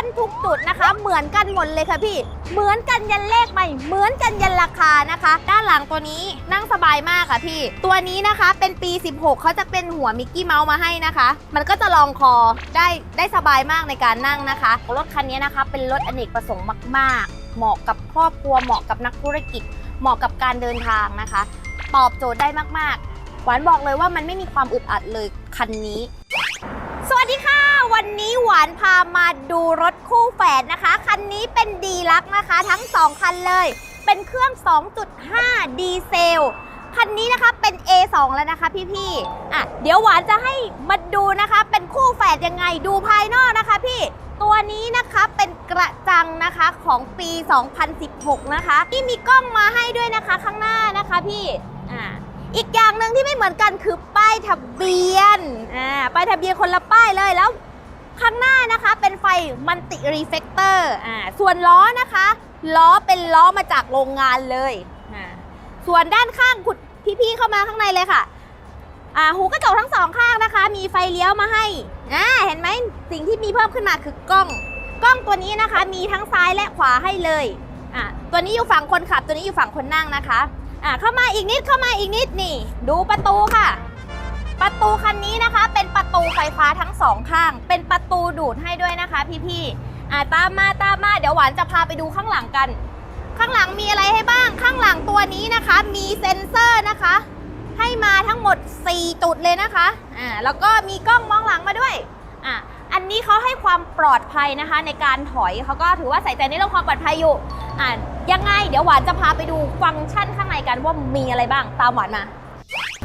ันทุกจุดนะคะ เหมือนกันหมดเลยค่ะพี่ เหมือนกันยันเลขใหม่ เหมือนกันยันราคานะคะ ด้านหลังตัวนี้นั่งสบายมากค่ะพี่ ตัวนี้นะคะเป็นปี 16เขาจะเป็นหัวมิกกี้เมาส์มาให้นะคะ มันก็จะรองคอได้ได้สบายมากในการนั่งนะคะรถคันนี้นะคะเป็นรถอเนกประสงค์มาก ๆ เหมาะกับครอบครัวเหมาะกับนักธุรกิจ เหมาะกับการเดินทางนะคะ ตอบโจทย์ได้มากๆหวานบอกเลยว่ามันไม่มีความอึดอัดเลยคันนี้ สวัสดีค่ะ วันนี้หวานพามาดูรถคู่แฝดนะคะ คันนี้เป็นดีลักนะคะ ทั้ง 2 คันเลย เป็นเครื่อง 2.5 ดีเซล คันนี้นะคะเป็น A2 แล้วนะคะพี่ๆอะเดี๋ยวหวานจะให้มาดูนะคะ เป็นคู่แฝดยังไงดูภายนอกนะคะพี่ตัวนี้นะคะเป็นกระจังนะคะของปี 2016 นะคะที่มีกล้องมาให้ด้วยนะคะข้างหน้านะคะพี่อ่าอีกอย่างหนึ่งที่ไม่เหมือนกันคือป้ายทะเบียน อ่า ป้ายทะเบียนคนละป้ายเลยแล้ว ข้างหน้านะคะเป็นไฟมันติรีเฟกเตอร์อ่าส่วนล้อนะคะ ล้อเป็นล้อมาจากโรงงานเลยอ่าส่วนด้านข้างขุดพี่ๆเข้ามาข้างในเลยค่ะอ่าหูกระจกทั้งสองข้างนะคะ มีไฟเลี้ยวมาให้อ่าเห็นไหมสิ่งที่มีเพิ่มขึ้นมาคือกล้อง กล้องตัวนี้นะคะ มีทั้งซ้ายและขวาให้เลยอ่าตัวนี้อยู่ฝั่งคนขับ ตัวนี้อยู่ฝั่งคนนั่งนะคะอ่าเข้ามาอีกนิดเข้ามาอีกนิดนี่ ดูประตูค่ะ ประตูคันนี้นะคะ เป็นประตูไฟฟ้าทั้งสองข้าง เป็นประตู ดูดให้ด้วยนะคะ พี่ๆอ่าตามมาตามมาเดี๋ยวหวานจะพาไปดูข้างหลังกัน ข้างหลังมีอะไรให้บ้าง ข้างหลังตัวนี้นะคะ มีเซ็นเซอร์นะคะ ให้มาทั้งหมด 4 จุดเลยนะคะอ่าแล้วก็มีกล้องมองหลังมาด้วยอ่าอันนี้เขาให้ความปลอดภัยนะคะ ในการถอยเขาก็ถือว่าใส่ใจในเรื่องความปลอดภัยอยู่อ่ายังไง เดี๋ยวหวานจะพาไปดูฟังก์ชันข้างในกันว่ามีอะไรบ้างตามหวานมา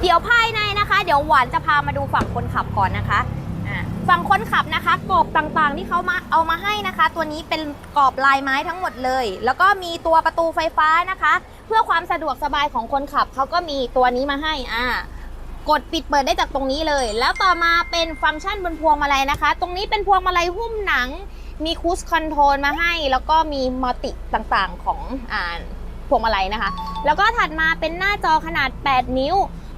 เดี๋ยวภายในนะคะ เดี๋ยวหวานจะพามาดูฝั่งคนขับก่อนนะคะ ฝั่งคนขับนะคะกรอบต่างๆ ที่เขามาเอามาให้นะคะ ตัวนี้เป็นกรอบลายไม้ทั้งหมดเลย แล้วก็มีตัวประตูไฟฟ้านะคะ เพื่อความสะดวกสบายของคนขับเขาก็มีตัวนี้มาให้อ่ากดปิดเปิดได้จากตรงนี้เลย แล้วต่อมาเป็นฟังก์ชันบนพวงมาลัยนะคะ ตรงนี้เป็นพวงมาลัยหุ้มหนัง มีคูสคอนโทรลมาให้ แล้วก็มีมัลติต่างๆของอ่าพวงมาลัยนะคะ แล้วก็ถัดมาเป็นหน้าจอขนาด 8 นิ้ว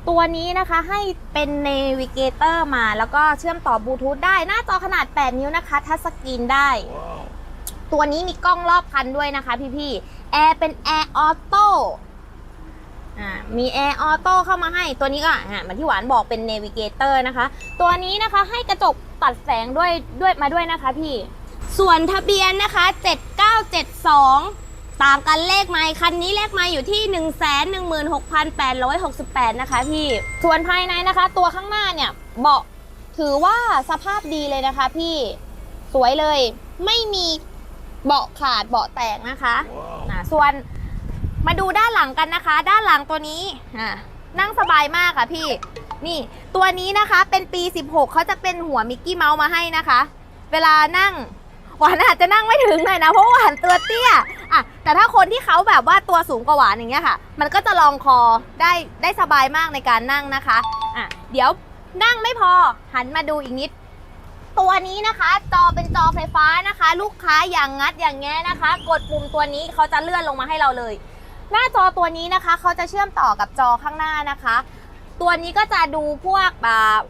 ตัวนี้นะคะให้เป็นเนวิเกเตอร์มาแล้วก็เชื่อมต่อบลูทูธได้ หน้าจอขนาด 8 นิ้วนะคะ ทัชสกรีนได้ ตัวนี้มีกล้องรอบคันด้วยนะคะพี่ๆแอร์เป็นแอร์ออโต้อ่ามีแอร์ออโต้เข้ามาให้ ตัวนี้ก็อ่าเหมือนที่หวานบอกเป็นเนวิเกเตอร์นะคะ ตัวนี้นะคะให้กระจกตัดแสงด้วยด้วยมาด้วยนะคะพี่ ส่วนทะเบียนนะคะ 7972 ต่างกันเลขไมค์คันนี้เลขไมค์อยู่ที่ 1 1 6 8 6 8 นะคะพี่ ส่วนภายในนะคะ ตัวข้างหน้าเนี่ยเบาะถือว่าสภาพดีเลยนะคะพี่สวยเลยไม่มีเบาะขาดเบาะแตกนะคะอ่าส่วนมาดูด้านหลังกันนะคะ ด้านหลังตัวนี้อ่านั่งสบายมากค่ะพี่ นี่ตัวนี้นะคะเป็นปี 16เขาจะเป็นหัวมิกกี้เมาส์มาให้นะคะ เวลานั่ง หวานอาจจะนั่งไม่ถึงหน่อยนะเพราะว่าหวานตัวเตี้ยอะแต่ถ้าคนที่เขาแบบว่าตัวสูงกว่าหวานอย่างเงี้ยค่ะ มันก็จะรองคอได้ได้สบายมากในการนั่งนะคะอะเดี๋ยวนั่งไม่พอหันมาดูอีกนิด ตัวนี้นะคะ จอเป็นจอไฟฟ้านะคะ ลูกค้าอย่างงัดอย่างแง้นะคะ กดปุ่มตัวนี้เขาจะเลื่อนลงมาให้เราเลย หน้าจอตัวนี้นะคะ เขาจะเชื่อมต่อกับจอข้างหน้านะคะ ตัวนี้ก็จะดูพวก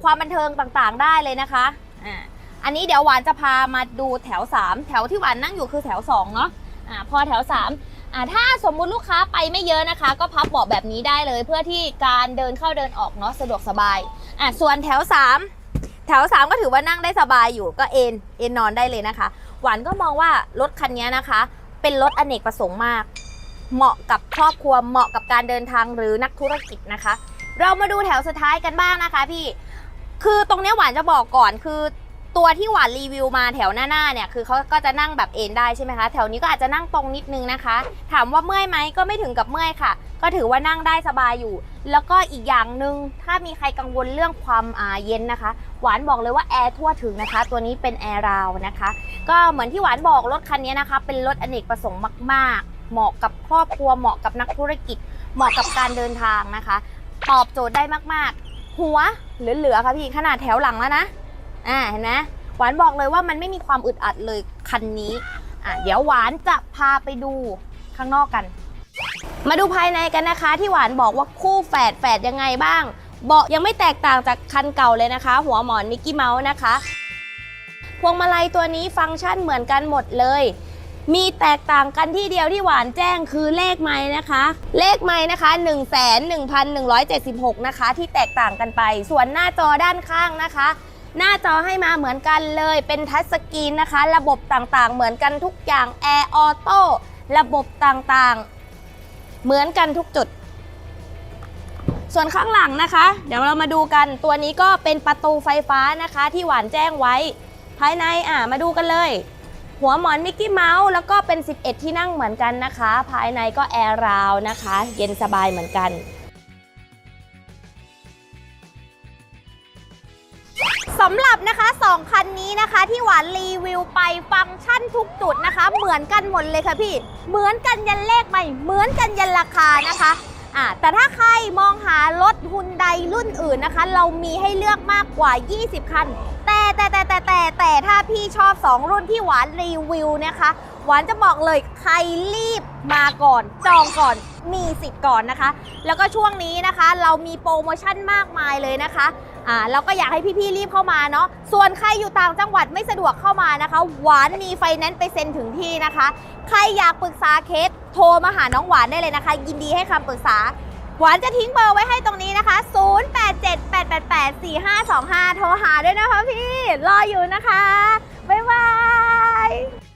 ความบันเทิงต่างๆได้เลยนะคะอ่า อันนี้เดี๋ยวหวานจะพามาดูแถว 3 แถวที่หวานนั่งอยู่คือแถว2เนาะอ่าพอแถว 3อ่าถ้าสมมุติลูกค้าไปไม่เยอะนะคะ ก็พับเบาะแบบนี้ได้เลย เพื่อที่การเดินเข้าเดินออกเนาะสะดวกสบายอ่าส่วนแถว 3 แถว 3 ก็ถือว่านั่งได้สบายอยู่ก็เอนเอนนอนได้เลยนะคะ หวานก็มองว่ารถคันนี้นะคะ เป็นรถอเนกประสงค์มาก เหมาะกับครอบครัวเหมาะกับการเดินทางหรือนักธุรกิจนะคะ เรามาดูแถวสุดท้ายกันบ้างนะคะพี่คือตรงนี้หวานจะบอกก่อนคือ ตัวที่หวานรีวิวมาแถวหน้าๆเนี่ยคือเขาก็จะนั่งแบบเอนได้ใช่ไหมคะ แถวนี้ก็อาจจะนั่งตรงนิดนึงนะคะ ถามว่าเมื่อยไหมก็ไม่ถึงกับเมื่อยค่ะ ก็ถือว่านั่งได้สบายอยู่ แล้วก็อีกอย่างหนึ่งถ้ามีใครกังวลเรื่องความอาเย็นนะคะ หวานบอกเลยว่าแอร์ทั่วถึงนะคะ ตัวนี้เป็นแอร์ราวนะคะ ก็เหมือนที่หวานบอกรถคันนี้นะคะ เป็นรถอเนกประสงค์มากๆ เหมาะกับครอบครัวเหมาะกับนักธุรกิจ เหมาะกับการเดินทางนะคะ ตอบโจทย์ได้มากๆ หัวเหลือๆค่ะพี่ขนาดแถวหลังแล้วนะ อ่าเห็นไหมหวานบอกเลยว่ามันไม่มีความอึดอัดเลยคันนี้อะเดี๋ยวหวานจะพาไปดูข้างนอกกัน มาดูภายในกันนะคะ ที่หวานบอกว่าคู่แฝดแฝดยังไงบ้าง เบาะยังไม่แตกต่างจากคันเก่าเลยนะคะ หัวหมอนมิกกี้เมาส์นะคะ พวงมาลัยตัวนี้ฟังก์ชันเหมือนกันหมดเลยมีแตกต่างกันที่เดียวที่หวานแจ้งคือเลขไม้นะคะ เลขไม้นะคะ1 1 1 7 6 นะคะ ที่แตกต่างกันไป ส่วนหน้าจอด้านข้างนะคะ หน้าจอให้มาเหมือนกันเลยเป็นทัชสกรีนนะคะ ระบบต่างๆ เหมือนกันทุกอย่างแอร์ออโต้ระบบต่างๆ เหมือนกันทุกจุด ส่วนข้างหลังนะคะ เดี๋ยวเรามาดูกันตัวนี้ก็เป็นประตูไฟฟ้านะคะที่หวานแจ้งไว้ ภายในอะมาดูกันเลย หัวหมอนมิกกี้เมาส์แล้วก็เป็น 11 ที่นั่งเหมือนกันนะคะ ภายในก็แอร์ราวนะคะ เย็นสบายเหมือนกัน สำหรับนะคะ 2 คันนี้นะคะที่หวานรีวิวไปฟังก์ชันทุกจุดนะคะ เหมือนกันหมดเลยค่ะพี่ เหมือนกันยันเลขใหม่ เหมือนกันยันราคานะคะอ่าแต่ถ้าใครมองหารถฮุนไดรุ่นอื่นนะคะ เรามีให้เลือกมากกว่า 20 คัน แต่แต่แต่แต่แต่แต่ถ้าพี่ชอบ 2 รุ่นที่หวานรีวิวนะคะ หวานจะบอกเลยใครรีบมาก่อน จองก่อนมีสิทธิ์ก่อนนะคะ แล้วก็ช่วงนี้นะคะ เรามีโปรโมชั่นมากมายเลยนะคะ อ่าเราก็อยากให้พี่ๆรีบเข้ามาเนาะส่วนใครอยู่ต่างจังหวัดไม่สะดวกเข้ามานะคะ หวานมีไฟแนนซ์ไปเซ็นถึงที่นะคะ ใครอยากปรึกษาเคสโทรมาหาน้องหวานได้เลยนะคะ ยินดีให้คำปรึกษาหวานจะทิ้งเบอร์ไว้ให้ตรงนี้นะคะ 0878884525 โทรหาด้วยนะคะพี่ รออยู่นะคะ บ๊ายบาย